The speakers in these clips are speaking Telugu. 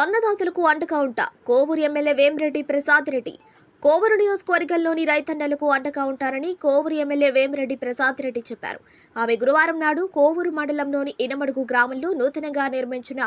అన్నదాతలకు అండగా ఉంటా. కోవూరు ఎమ్మెల్యే వేమిరెడ్డి ప్రసాద్ రెడ్డి. కోవూరు నియోజకవర్గంలోని రైతన్నలకు అండగా ఉంటారని కోవూరు ఎమ్మెల్యే వేమిరెడ్డి ప్రసాద్ రెడ్డి చెప్పారు. ఆమె గురువారం నాడు కోవూరు మండలంలోని ఇనమడుగు గ్రామంలో నూతనంగా నిర్మించిన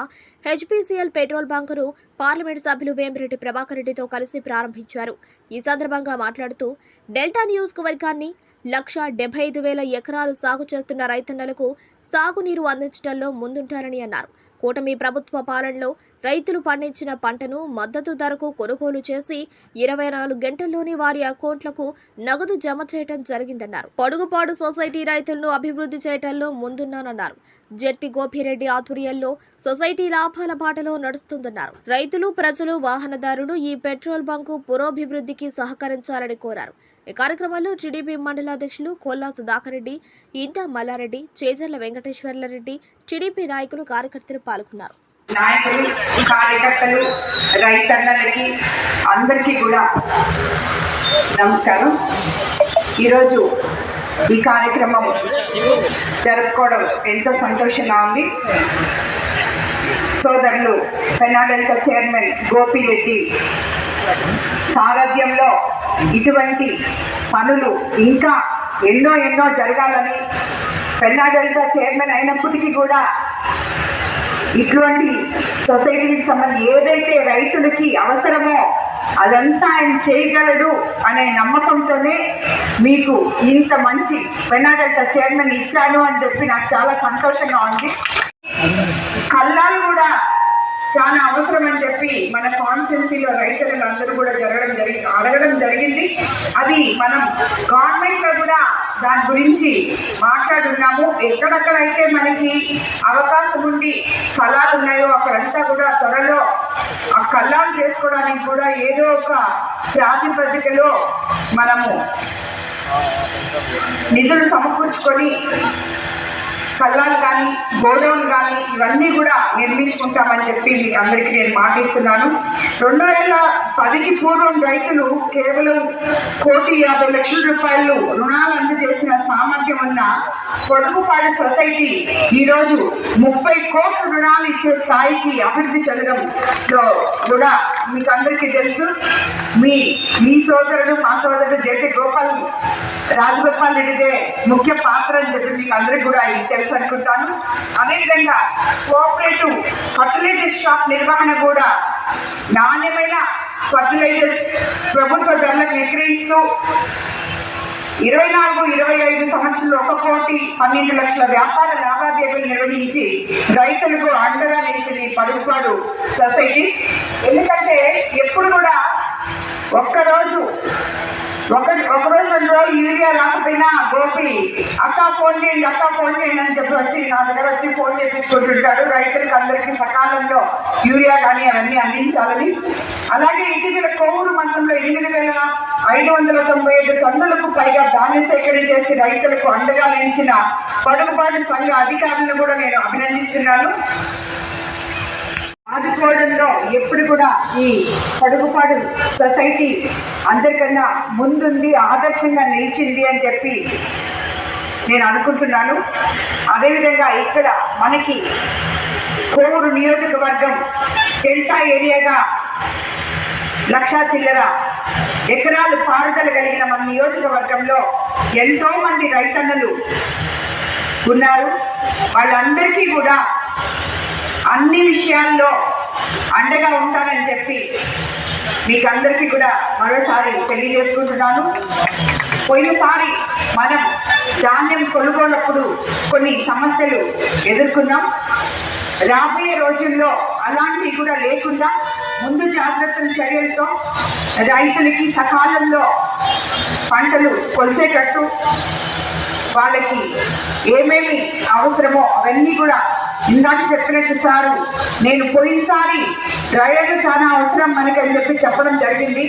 హెచ్పీసీఎల్ పెట్రోల్ బంకును పార్లమెంట్ సభ్యులు వేమిరెడ్డి ప్రభాకర్ రెడ్డితో కలిసి ప్రారంభించారు. ఈ సందర్భంగా మాట్లాడుతూ డెల్టా నియోజకవర్గాన్ని లక్ష డెబ్బై ఐదు వేల ఎకరాలు సాగు చేస్తున్న రైతన్నలకు సాగునీరు అందించడంలో ముందుంటారని అన్నారు. కూటమి ప్రభుత్వ పాలనలో రైతులు పండించిన పంటను మద్దతు ధరకు కొనుగోలు చేసి ఇరవై నాలుగు గంటల్లోనే వారి అకౌంట్లకు నగదు జమ చేయడం జరిగిందన్నారు. పొడుగుపాడు సొసైటీ రైతులను అభివృద్ధి చేయడంలో ముందున్నానన్నారు. జట్టి గోపిరెడ్డి ఆధ్వర్యంలో సొసైటీ లాభాల బాటలో నడుస్తుందన్నారు. రైతులు ప్రజలు వాహనదారులు ఈ పెట్రోల్ బంకు పురోభివృద్ధికి సహకరించాలని కోరారు. ఈ కార్యక్రమంలో టీడీపీ మండల అధ్యక్షులు కోల్లా సుధాకర్ రెడ్డి ఇంట మల్లారెడ్డి చేజర్ల వెంకటేశ్వర్లరెడ్డి టీడీపీ నాయకులు కార్యకర్తలు పాల్గొన్నారు. నాయకులు కార్యకర్తలు రైతన్నలకి అందరికీ కూడా నమస్కారం. ఈరోజు ఈ కార్యక్రమం జరుపుకోవడం ఎంతో సంతోషంగా ఉంది. సోదరులు పెనాడల్క చైర్మన్ గోపిరెడ్డి సారథ్యంలో ఇటువంటి పనులు ఇంకా ఎన్నో ఎన్నో జరగాలని పెన్నాడల్క చైర్మన్ అయినప్పటికీ కూడా ఇటువంటి సొసైటీకి సంబంధించి ఏదైతే రైతులకి అవసరమో అదంతా ఆయన చేయగలడు అనే నమ్మకంతోనే మీకు ఇంత మంచి పెనాడల్ట చైర్మన్ ఇచ్చాను అని చెప్పి నాకు చాలా సంతోషంగా ఉంది. కళ్ళాలు కూడా చాలా అవసరం అని చెప్పి మన కాన్స్టిట్యున్సీలో రైతులు అందరూ కూడా జరగడం జరిగి అడగడం జరిగింది. అది మనం గవర్నమెంట్లో కూడా దాని గురించి మాట్లాడున్నాము. ఎక్కడెక్కడైతే మనకి అవకాశం ఉండి స్థలాలు ఉన్నాయో అక్కడంతా కూడా త్వరలో ఆ కళ్ళాలు చేసుకోవడానికి కూడా ఏదో ఒక ప్రాతిపదికలో మనము నిధులు సమకూర్చుకొని కళ్ళాలు కానీ గోడౌన్ కానీ ఇవన్నీ కూడా నిర్మించుకుంటామని చెప్పి మీ అందరికీ నేను మాటిస్తున్నాను. రెండు వేల దానికి పూర్వం రైతులు కేవలం కోటి యాభై లక్షల రూపాయలు రుణాలు అందజేసిన సామర్థ్యం ఉన్న పొడుగుపాడు సొసైటీ ఈరోజు ముప్పై కోట్ల రుణాలు ఇచ్చే స్థాయికి అభివృద్ధి చెందడంలో కూడా మీకు అందరికీ తెలుసు. మీ మీ సోదరుడు మా సోదరుడు జెట్టి గోపాల్ రాజగోపాల్ రెడ్డిదే ముఖ్య పాత్ర అని చెప్పి మీకు అందరికి కూడా తెలుసు అనుకుంటాను. అదేవిధంగా కోఆపరేటివ్ ఫర్టిలైజర్ షాప్ నిర్వహణ కూడా నాణ్యమైన ఫర్టిలైజర్స్ ప్రభుత్వ ధరలకు విక్రయిస్తూ ఇరవై నాలుగు ఇరవై ఐదు సంవత్సరంలో ఒక కోటి పన్నెండు లక్షల వ్యాపార లావాదేవీలు నిర్వహించి రైతులకు అండగా నిలిచింది పడుపాడు సొసైటీ. ఎందుకంటే ఎప్పుడు కూడా ఒక్కరోజు ఒక ఒక రోజు రెండు రోజులు యూరియా రాకపోయినా గోపి అక్క ఫోన్ చేయండి అక్క ఫోన్ చేయండి అని చెప్పి వచ్చి నా దగ్గర వచ్చి ఫోన్ చేయించుకుంటుంటాడు రైతులకు అందరికీ సకాలంలో యూరియా కానీ అవన్నీ అందించాలని. అలాగే ఇటీవల కోవూరు మండలంలో ఎనిమిది వేల ఐదు వందల తొంభై ఐదు టన్నులకు పైగా ధాన్య సేకరణ చేసి రైతులకు అండగా నిలిచిన పడుగుబాటు సంఘ అధికారులను కూడా నేను అభినందిస్తున్నాను. ఆదుకోవడంలో ఎప్పుడు కూడా ఈ పడుగుపాడు సొసైటీ అందరికన్నా ముందుంది ఆదర్శంగా నిలిచింది అని చెప్పి నేను అనుకుంటున్నాను. అదేవిధంగా ఇక్కడ మనకి కోవూరు నియోజకవర్గం డెల్టా ఏరియాగా లక్షా చిల్లర ఎకరాలు పారుదల కలిగిన మన నియోజకవర్గంలో ఎంతో మంది రైతన్నలు ఉన్నారు. వాళ్ళందరికీ కూడా అన్ని విషయాల్లో అండగా ఉంటానని చెప్పి మీకు అందరికీ కూడా మరోసారి తెలియజేసుకుంటున్నాను. పోయినసారి మనం ధాన్యం కొనుగోలప్పుడు కొన్ని సమస్యలు ఎదుర్కొన్నాం. రాబోయే రోజుల్లో అలాంటివి కూడా లేకుండా ముందు జాగ్రత్తల చర్యలతో రైతులకి సకాలంలో పంటలు కొలిసేటట్టు వాళ్ళకి ఏమేమి అవసరమో అవన్నీ కూడా ఇందాక చెప్పినట్టు సారు నేను పోయినసారి డ్రైవర్లు చాలా అవసరం మనకి అని చెప్పి చెప్పడం జరిగింది.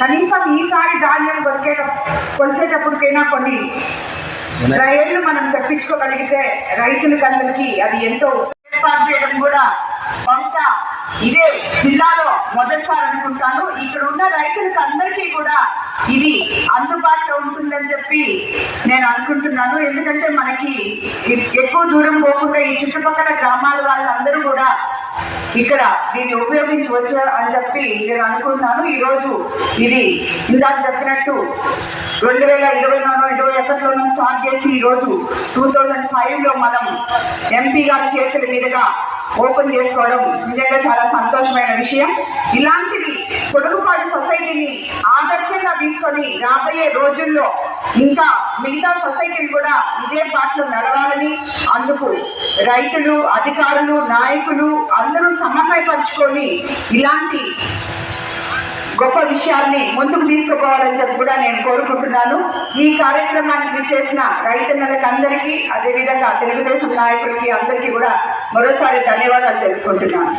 కనీసం ఈసారి ధాన్యం కొరికే కొలిసేటప్పటికైనా కొన్ని డ్రైవర్లు మనం తెప్పించుకోగలిగితే రైతులకు అందరికీ అది ఎంతో ఏర్పాటు చేయడం కూడా బహుశా ఇదే జిల్లాలో మొదటిసారి అనుకుంటాను. ఇక్కడ ఉన్న రైతులకు అందరికీ కూడా ఇది అందుబాటులో ఉంటుందని చెప్పి నేను అనుకుంటున్నాను. ఎందుకంటే మనకి ఎ- ఎక్కువ దూరం పోకుండా ఈ చుట్టుపక్కల గ్రామాల వాళ్ళందరూ కూడా ఇక్కడ దీన్ని ఉపయోగించవచ్చు అని చెప్పి నేను అనుకుంటున్నాను. ఈరోజు ఇది ఇందాక చెప్పినట్టు రెండు వేల ఇరవైలోనో ఇరవై ఒకటిలోనో స్టార్ట్ చేసి ఈరోజు టూ థౌజండ్ ఫైవ్లో మనం ఎంపీ గారి చేతుల మీదుగా ఓపెన్ చేసుకోవడం నిజంగా చాలా సంతోషమైన విషయం. ఇలాంటివి పొడుగుపాటి సొసైటీని ఆదర్శంగా తీసుకొని రాబోయే రోజుల్లో ఇంకా మిగతా సొసైటీలు కూడా ఇదే బాటలో నడవాలని అందుకు రైతులు అధికారులు నాయకులు అందరూ సమన్వయపరుచుకొని ఇలాంటి గొప్ప విషయాల్ని ముందుకు తీసుకుపోవాలని చెప్పి కూడా నేను కోరుకుంటున్నాను. ఈ కార్యక్రమానికి చేసిన రైతన్నలకు అందరికీ అదేవిధంగా తెలుగుదేశం నాయకులకి అందరికీ కూడా మరోసారి ధన్యవాదాలు తెలుపుకుంటున్నాను.